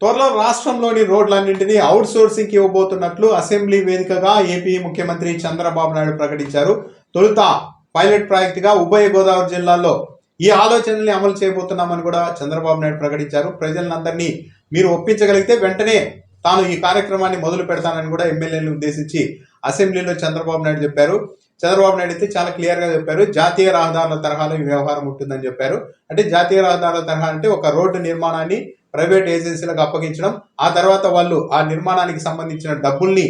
త్వరలో రాష్ట్రంలోని రోడ్లన్నింటినీ అవుట్ సోర్సింగ్కి ఇవ్వబోతున్నట్లు అసెంబ్లీ వేదికగా ఏపీ ముఖ్యమంత్రి చంద్రబాబు నాయుడు ప్రకటించారు. తొలుత పైలట్ ప్రాజెక్టుగా ఉభయ గోదావరి జిల్లాల్లో ఈ ఆలోచనల్ని అమలు చేయబోతున్నామని కూడా చంద్రబాబు నాయుడు ప్రకటించారు. ప్రజలందరినీ మీరు ఒప్పించగలిగితే వెంటనే తాను ఈ కార్యక్రమాన్ని మొదలు పెడతానని కూడా ఎమ్మెల్యేలను ఉద్దేశించి అసెంబ్లీలో చంద్రబాబు నాయుడు చెప్పారు. చంద్రబాబు నాయుడు అయితే చాలా క్లియర్గా చెప్పారు. జాతీయ రహదారుల తరహాలో ఈ వ్యవహారం ఉంటుందని చెప్పారు. అంటే జాతీయ రహదారుల తరహా అంటే ఒక రోడ్డు నిర్మాణాన్ని ప్రైవేట్ ఏజెన్సీలకు అప్పగించడం ఆ తర్వాత వాళ్ళు ఆ నిర్మాణానికి సంబంధించిన డబ్బుల్ని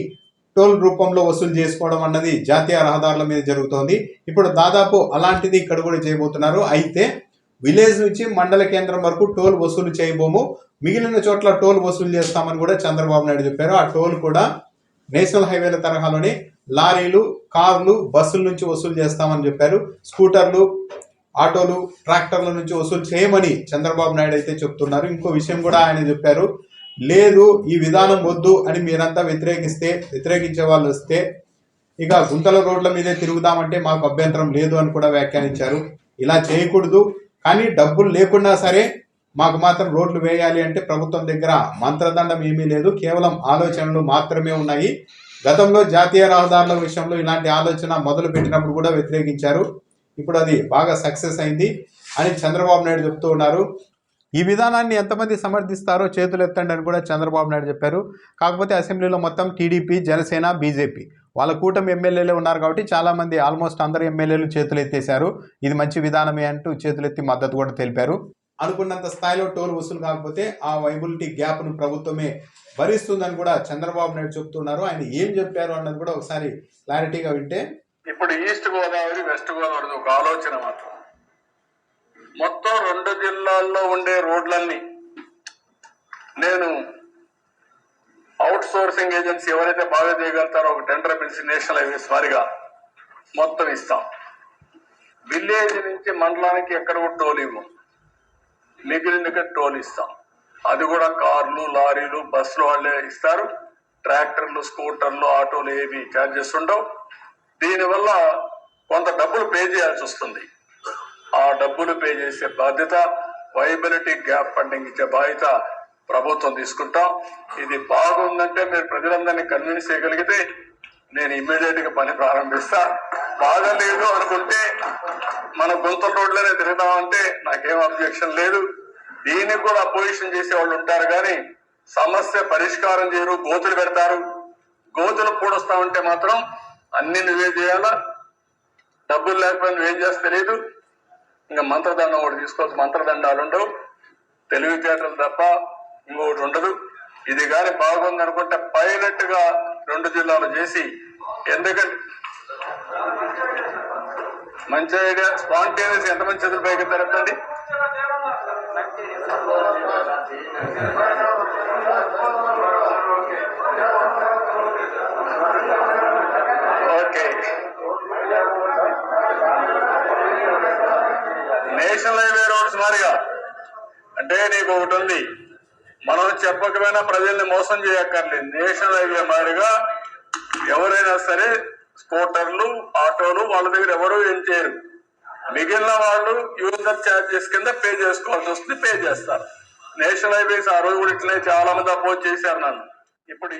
టోల్ రూపంలో వసూలు చేసుకోవడం అన్నది జాతీయ రహదారుల మీద జరుగుతోంది. ఇప్పుడు దాదాపు అలాంటిది ఇక్కడ కూడా చేయబోతున్నారు. అయితే విలేజ్ నుంచి మండల కేంద్రం వరకు టోల్ వసూలు చేయబోము. మిగిలిన చోట్ల టోల్ వసూలు చేస్తామని కూడా చంద్రబాబు నాయుడు చెప్పారు. ఆ టోల్ కూడా నేషనల్ హైవేల తరహాలోనే లారీలు కార్లు బస్సుల నుంచి వసూలు చేస్తామని చెప్పారు. స్కూటర్లు ఆటోలు ట్రాక్టర్ల నుంచి వసూలు చేయమని చంద్రబాబు నాయుడు అయితే చెప్తున్నారు. ఇంకో విషయం కూడా ఆయన చెప్పారు. లేదు ఈ విధానం వద్దు అని మీరంతా వ్యతిరేకిస్తే వ్యతిరేకించే వాళ్ళు వస్తే ఇక గుంతల రోడ్ల మీదే తిరుగుదామంటే మాకు అభ్యంతరం లేదు అని కూడా వ్యాఖ్యానించారు. ఇలా చేయకూడదు. కానీ డబ్బులు లేకున్నా సరే మాకు మాత్రం రోడ్లు వేయాలి అంటే ప్రభుత్వం దగ్గర మంత్రదండం ఏమీ లేదు. కేవలం ఆలోచనలు మాత్రమే ఉన్నాయి. గతంలో జాతీయ రహదారుల విషయంలో ఇలాంటి ఆలోచన మొదలు పెట్టినప్పుడు కూడా వ్యతిరేకించారు. ఇప్పుడు అది బాగా సక్సెస్ అయింది అని చంద్రబాబు నాయుడు చెప్తూ ఉన్నారు. ఈ విధానాన్ని ఎంతమంది సమర్థిస్తారో చేతులు ఎత్తండి అని కూడా చంద్రబాబు నాయుడు చెప్పారు. కాకపోతే అసెంబ్లీలో మొత్తం టీడీపీ జనసేన బీజేపీ వాళ్ళ కూటమి ఎమ్మెల్యేలే ఉన్నారు కాబట్టి చాలా మంది ఆల్మోస్ట్ అందరు ఎమ్మెల్యేలు చేతులు ఎత్తేశారు. ఇది మంచి విధానమే అంటూ చేతులెత్తి మద్దతు కూడా తెలిపారు. అనుకున్నంత స్థాయిలో టోల్ వసూలు కాకపోతే ఆ వైబిలిటీ గ్యాప్ను ప్రభుత్వమే భరిస్తుందని కూడా చంద్రబాబు నాయుడు చెప్తున్నారు. ఆయన ఏం చెప్పారు అన్నది కూడా ఒకసారి క్లారిటీగా వింటే ఇప్పుడు ఈస్ట్ గోదావరి వెస్ట్ గోదావరి ఒక ఆలోచన మాత్రం. మొత్తం రెండు జిల్లాల్లో ఉండే రోడ్లన్నీ నేను అవుట్ సోర్సింగ్ ఏజెన్సీ ఎవరైతే బాగా చేయగలుగుతారో ఒక టెండర్ పిలిచి నేషనల్ హైవేస్ వారిగా మొత్తం ఇస్తాం. విలేజ్ నుంచి మండలానికి ఎక్కడ కూడా టోల్ ఇవ్వం. మిగిలిన టోల్ ఇస్తాం. అది కూడా కార్లు లారీలు బస్సులు వాళ్ళే ఇస్తారు. ట్రాక్టర్లు స్కూటర్లు ఆటోలు ఏవి ఛార్జెస్ ఉండవు. దీనివల్ల కొంత డబ్బులు పే చేయాల్సి వస్తుంది. ఆ డబ్బులు పే చేసే బాధ్యత వైబిలిటీ గ్యాప్ ఫండింగ్ ఇచ్చే బాధ్యత ప్రభుత్వం తీసుకుంటాం. ఇది బాగుందంటే మీరు ప్రజలందరినీ కన్విన్స్ చేయగలిగితే నేను ఇమ్మీడియట్గా పని ప్రారంభిస్తా. బాగలేదు అనుకుంటే మన గుంతల రోడ్లోనే తిరుగుదామంటే నాకేం అబ్జెక్షన్ లేదు. దీనికి కూడా అపోజిషన్ చేసే వాళ్ళు ఉంటారు కానీ సమస్య పరిష్కారం చేయరు గోతులు పెడతారు. గోతులు పూడుస్తామంటే మాత్రం అన్ని నువ్వే చేయాలా? డబ్బులు లేకపోయినా నువ్వేం చేస్తే తెలియదు ఇంకా మంత్రదండం ఒకటి తీసుకోవచ్చు. మంత్రదండాలు ఉండవు. తెలివితేటలు తప్ప ఇంకొకటి ఉండదు. ఇది కానీ బాగుంది అనుకుంటే పైలట్గా రెండు జిల్లాలు చేసి ఎందుకంటే మంచి ఐడియా స్పాంటేనియస్ ఎంతమంది చేతులు పైకి తెరపండి నేషనల్ హైవే రోడ్స్ మారిగా అంటే నీకు ఒకటి ఉంది. మనం చెప్పకపోయినా ప్రజల్ని మోసం చేయక్కర్లేదు. నేషనల్ హైవే మారిగా ఎవరైనా సరే స్కూటర్లు ఆటోలు వాళ్ళ దగ్గర ఎవరు ఏం చేయరు. మిగిలిన వాళ్ళు యూజర్ ఛార్జెస్ కింద పే చేసుకోవాల్సి వస్తుంది పే చేస్తారు. నేషనల్ హైవేస్ ఆ రోజు కూడా ఇట్లనే చాలా మంది అపోజ్ చేశారు నన్ను. ఇప్పుడు